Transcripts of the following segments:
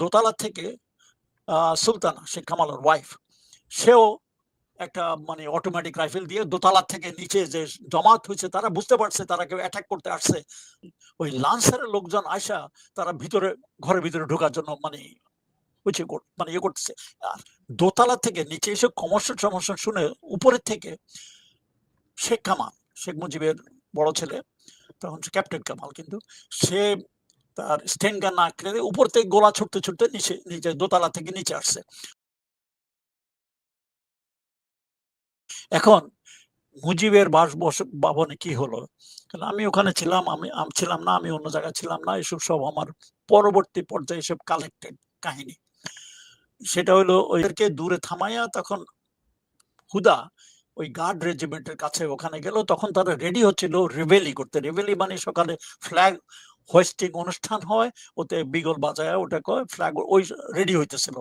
দোতলা থেকে সুলতানা, শেখ কামালের ওয়াইফ সেও একটা মানে অটোমেটিক রাইফেল দিয়ে দোতলা থেকে নিচে যে জমাত হয়েছে, তারা বুঝতে পারছে, তারা কেউ অ্যাটাক করতে আসছে। ওই লান্সারের লোকজন আসা তারা ভিতরে, ঘরের ভিতরে ঢোকার জন্য মানে হচ্ছে মানে ইয়ে করতেছে। আর দোতলা থেকে নিচে এসে কমার্শিয়াল সমস্যা শুনে উপরের থেকে শেখ কামাল, শেখ মুজিবের বড় ছেলে, তখন ক্যাপ্টেন কামাল কিন্তু, সে তার স্টেন গান না কেড়ে উপর থেকে গোলা ছুটতে ছুটতে নিচে নিচে দোতলা থেকে নিচে আসছে। এখন মুজিবের বাস ভবনে কি হলো? আমি ওখানে ছিলাম, আমি ছিলাম না, আমি অন্য জায়গায় ছিলাম না, এসব সব আমার পরবর্তী পর্যায়ে সব কালেক্টেড কাহিনী। সেটা হলো ওইদেরকে দূরে থামাইয়া তখন হুদা ওই গার্ড রেজিমেন্টের কাছে ওখানে গেল, তখন তারা রেডি হচ্ছিল রেভেলি করতে। রেভেলি মানে সকালে ফ্ল্যাগ হোয়েস্টিং অনুষ্ঠান হয়, ওতে বিগল বাজায়, ওটা কয় ফ্ল্যাগ ওই রেডি হইতেছিল।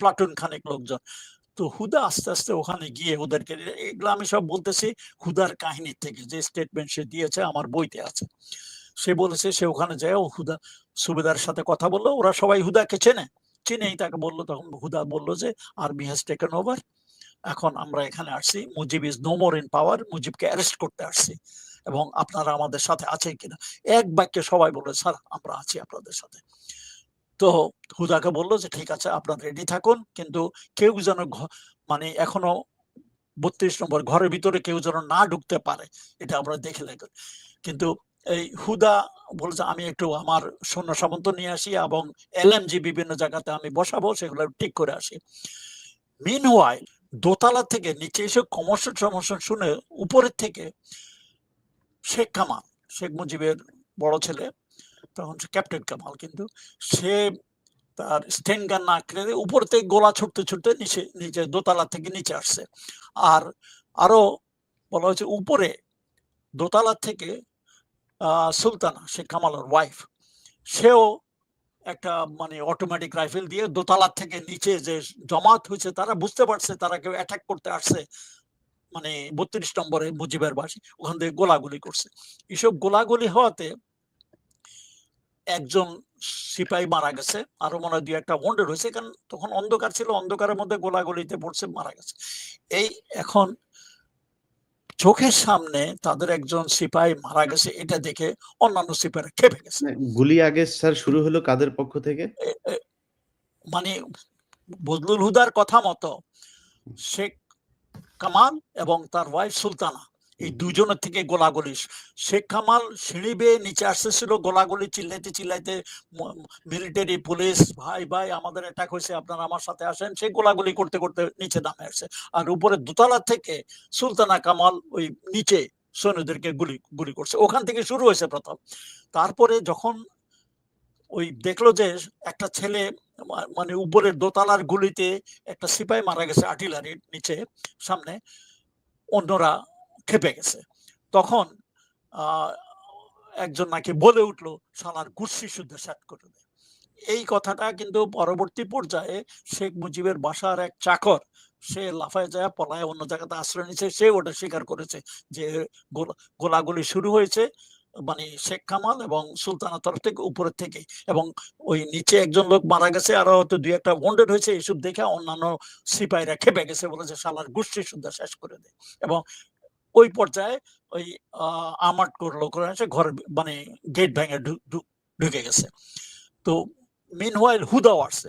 প্লাটুন খানেক লোকজন। তো হুদা আস্তে আস্তে ওখানে গিয়ে ওদেরকে, এগুলো আমি সব বলতেছি হুদার কাহিনী থেকে, যে স্টেটমেন্ট সে দিয়েছে আমার বইতে আছে। সে বলেছে, সে ওখানে যায়, ও হুদা সুবেদার সাথে কথা বলল, ওরা সবাই হুদাকে চেনে। চিনেই তাকে বলল, তখন হুদা বলল যে আর্মি হ্যাজ টেকেন ওভার এখন আমরা এখানে আসছি, Mujib is no more in power মুজিবকে arrest করতে আসছি। এবং আপনারা আমাদের সাথে আছেন কিনা? এক বাক্যে সবাই বলল স্যার, আমরা আছি আপনাদের সাথে। তো হুদাকে বলল যে, ঠিক আছে, আপনারা রেডি থাকুন। কিন্তু কেউ যেন মানে এখনও বত্রিশ নম্বর ঘরের ভিতরে কেউ যেন না ঢুকতে পারে, এটা আমরা দেখে লাগবে কিন্তু এই হুদা বলছে আমি একটু আমার সৈন্য সামন্ত নিয়ে আসি এবং এলএমজি বিভিন্ন জায়গাতে আমি বসাবো, সেগুলো ঠিক করে আসি। মিন দোতলা থেকে নিচে এসে কমর্শন সমস্যা শুনে উপরের থেকে শেখ কামাল, শেখ মুজিবের বড় ছেলে, তখন সে ক্যাপ্টেন কামাল। কিন্তু সে তার স্টেন গান না কেড়ে উপর থেকে গোলা ছুটতে ছুটতে নিচে নিচে দোতলা থেকে নিচে আসছে। আর আরও বলা হয়েছে উপরে দোতলা থেকে সুলতানা, শেখ কামালের ওয়াইফ সেও একটা মানে অটোমেটিক রাইফেল দিয়ে দোতলা থেকে নিচে যে জমাত হয়েছে, তারা বুঝতে পারছে, তারা কেউ অ্যাটাক করতে আসছে। মানে বত্রিশ নম্বরে মুজিবের বাসী ওখান থেকে গোলাগুলি করছে। এসব গোলাগুলি হওয়াতে একজন সিপাহী মারা গেছে। আরও মনে হয় দুই একটা ওয়ান্ডেড হয়েছে কারণ তখন অন্ধকার ছিল অন্ধকারের মধ্যে গোলাগুলিতে পড়ছে মারা গেছে। এই এখন চোখের সামনে তাদের একজন সিপাহী মারা গেছে এটা দেখে অন্যান্য সিপাহীরা খেপে গেছে। মানে গুলি আগে স্যার শুরু হলো কাদের পক্ষ থেকে? মানে বদলুল হুদার কথা মতো শেখ কামাল এবং তার ওয়াইফ সুলতানা। এই দুজনের থেকে গোলাগুলি। শেখ কামাল সিঁড়ি বেয়ে নিচে আসতেছিল গোলাগুলি চিল্লাইতে চিল্লাইতে মিলিটারি পুলিশ ভাই ভাই আমাদের অ্যাটাক হয়েছে আপনারা আমার সাথে আসেন। সে গোলাগুলি করতে করতে নিচে নামে আসছে আর উপরে দোতলা থেকে সুলতানা কামাল ওই নিচে সৈন্যদেরকে গুলি গুলি করছে। ওখান থেকে শুরু হয়েছে প্রথম। তারপরে যখন ওই দেখল যে একটা ছেলে মানে উপরের দোতলার গুলিতে একটা সিপাহী মারা গেছে আর্টিলারির নিচে, সামনে। অন্যরা খেপে গেছে। তখন একজন নাকি বলে উঠল, শালার গুচ্ছি শুদ্ধ স্যাট করে দে। এই কথাটা কিন্তু পরবর্তী পর্যায়ে শেখ মুজিবের বাসার এক চাকর, সে লাফায় যায়, পলায় অন্য জায়গাতে আশ্রয় নিচ্ছে সে ওটা স্বীকার করেছে যে গোলা- গোলাগুলি শুরু হয়েছে। মানে শেখ কামাল এবং সুলতানা তরফ থেকে উপরের থেকে এবং ওই নিচে একজন লোক মারা গেছে আরও হয়তো দুই একটা ওয়ান্ডেড হয়েছে এইসব দেখে অন্যান্য সিপাহীরা খেপে গেছে বলেছে শালার গোষ্ঠী সুদ্ধা শেষ করে দেয় এবং ওই পর্যায়ে ওই আহ, করল করে এসে ঘরে মানে গেট ভেঙে ঢুকে গেছে। তো মিন হুদাও আসছে।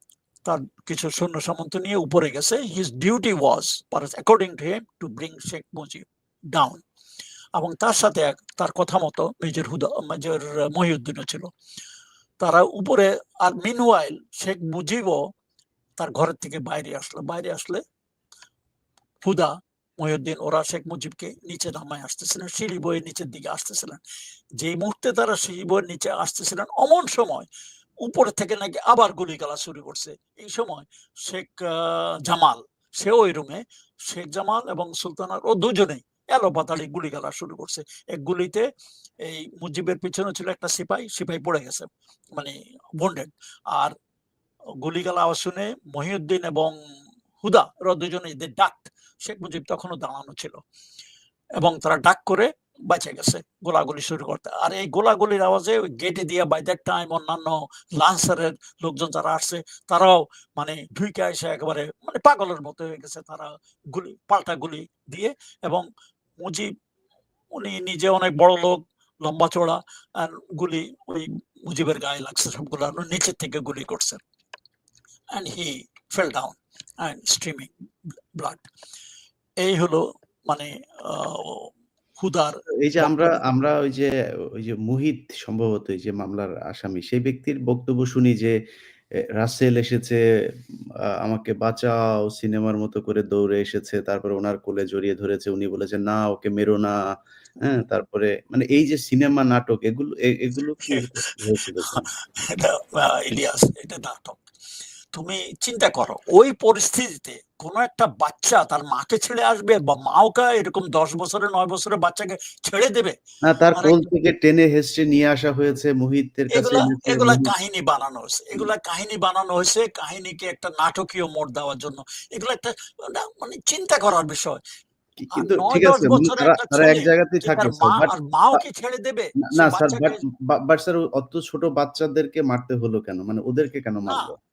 তার কিছু সৈন্য সামন্ত নিয়ে উপরে গেছে। His duty was according to him to bring Sheikh Mujib down এবং তার সাথে তার কথা মতো মেজর হুদা, মেজর মহিউদ্দিনও ছিল। তারা উপরে, আর মিনওয়াইল শেখ মুজিবও তার ঘরের থেকে বাইরে আসলো। বাইরে আসলে হুদা, মহিউদ্দিন, ওরা শেখ মুজিবকে নিচে নামায় আসতেছিলেন, সিঁড়ি বইয়ের নিচের দিকে আসতেছিলেন। যেই মুহূর্তে তারা সিঁড়ি বয়ে নিচে আসতেছিলেন, অমন সময় উপরে থেকে নাকি আবার গুলি গালা শুরু করছে। এই সময় শেখ জামাল সেও ওই রুমে, শেখ জামাল এবং সুলতানার ও দুজনেই এলো পাতাড়ি গুলি গালা শুরু করছে। এক গুলিতে এই মুজিবের পিছনে ছিল একটা সিপাই সিপাই পড়ে গেছে মানে বন্ডেড আর গুলিগালা আওয়াজ শুনে মহিউদ্দিন এবং হুদা ওরা দুজনে এদের ডাক শেখ মুজিব তখনও দাঁড়ানো ছিল। এবং তারা ডাক করে বেঁচে গেছে, গোলাগুলি শুরু করতে। আর এই গোলাগুলির আওয়াজে ওই গেটে দিয়ে বাই দ্যাট টাইম অন্যান্য লান্সারের লোকজন যারা আসছে, তারাও মানে ঢুইকে এসে একেবারে মানে পাগলের মতো হয়ে গেছে। তারা গুলি, পাল্টা গুলি দিয়ে এবং মুজিব, উনি নিজে অনেক বড় লোক, লম্বা চড়া আর গুলি ওই মুজিবের গায়ে লাগছে সবগুলো, আর নিচের থেকে গুলি করছে। And he fell down and streaming blood এই হলো মানে আহ, এই যে আমরা আমরা ওই যে ওই যে মুহিত সম্ভবত এই যে মামলার আসামি সেই ব্যক্তির বক্তব্য শুনি যে রাসেল এসেছে আমাকে বাঁচাও সিনেমার মতো করে দৌড়ে এসেছে তারপরে ওনার কোলে জড়িয়ে ধরেছে উনি বলেছেন না ওকে মেরো না। হ্যাঁ তারপরে মানে এই যে সিনেমা নাটক এগুলো এগুলো কি হয়েছিল? এটা ইলিয়াস এটা নাটক। তুমি চিন্তা করো ওই পরিস্থিতিতে কোন একটা বাচ্চা তার মাকে ছেড়ে আসবে বা মাওকা এরকম দশ বছরের নয় বছরের বাচ্চাকে ছেড়ে দেবে? না তার কোল থেকে টেনে হেসে নিয়ে আসা হয়েছে মুহিতের কাছে এগুলা কাহিনী বানানো হয়েছে এগুলা কাহিনী বানানো হয়েছে কাহিনীকে একটা নাটকীয় মোড় দেওয়ার জন্য। এগুলো একটা মানে চিন্তা করার বিষয়। কিন্তু ঠিক আছে মানে তারা এক জায়গাতেই থাকে মাও কি ছেড়ে দেবে না স্যার বাট স্যার অত ছোট বাচ্চাদেরকে মারতে হলো কেন? মানে ওদেরকে কেন মারলো?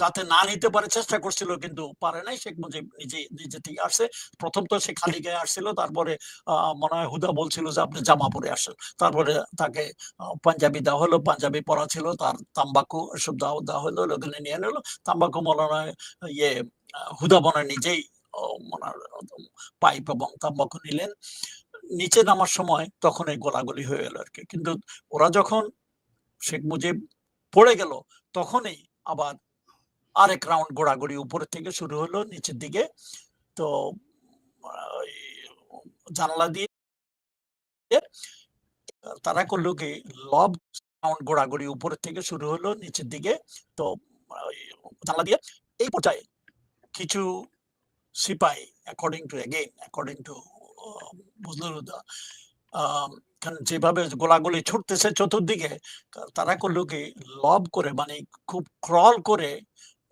যাতে না নিতে পারে চেষ্টা করছিল, কিন্তু পারে নাই। শেখ মুজিব নিজে নিজে থেকে আসছে। প্রথম তো সে খালি গায়ে আসছিল, তারপরে মনে হয় হুদা বলছিল যে আপনি জামা পরে আসেন। তারপরে তাকে পাঞ্জাবি দেওয়া হলো, পাঞ্জাবি পরা ছিল, তার তাম্বাকু এসব দেওয়া দেওয়া হলো, ওখানে নিয়ে নিলো। তাম্বাকু মনে হয় ইয়ে হুদা মনে নিজেই পাইপ এবং তাম্বাকু নিলেন। নিচে নামার সময় তখন এই গোলাগুলি হয়ে গেল আর কি। কিন্তু ওরা যখন শেখ মুজিব পড়ে গেল, তখনই আবার আরেক রাউন্ড গোড়াগড়ি উপরের থেকে শুরু হলো, নিচের দিকে। তো জানলা দিয়ে তারা করল কি লব রাউন্ড গোড়াগড়ি উপরের থেকে শুরু হলো, নিচের দিকে। তো জানলা দিয়ে এই পর্যায়ে কিছু সিপাই according to again according to Bazluda কারণ যেভাবে গোলাগুলি ছুটতেছে চতুর্দিকে তারা করল কি লব করে মানে খুব ক্রল করে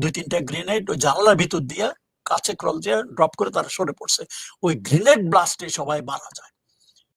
দুই তিনটা গ্রেনেড ওই জানালার ভিতর দিয়ে কাছে ক্রল দিয়ে ড্রপ করে তারা সরে পড়ছে। ওই গ্রেনেড ব্লাস্টে সবাই মারা যায়।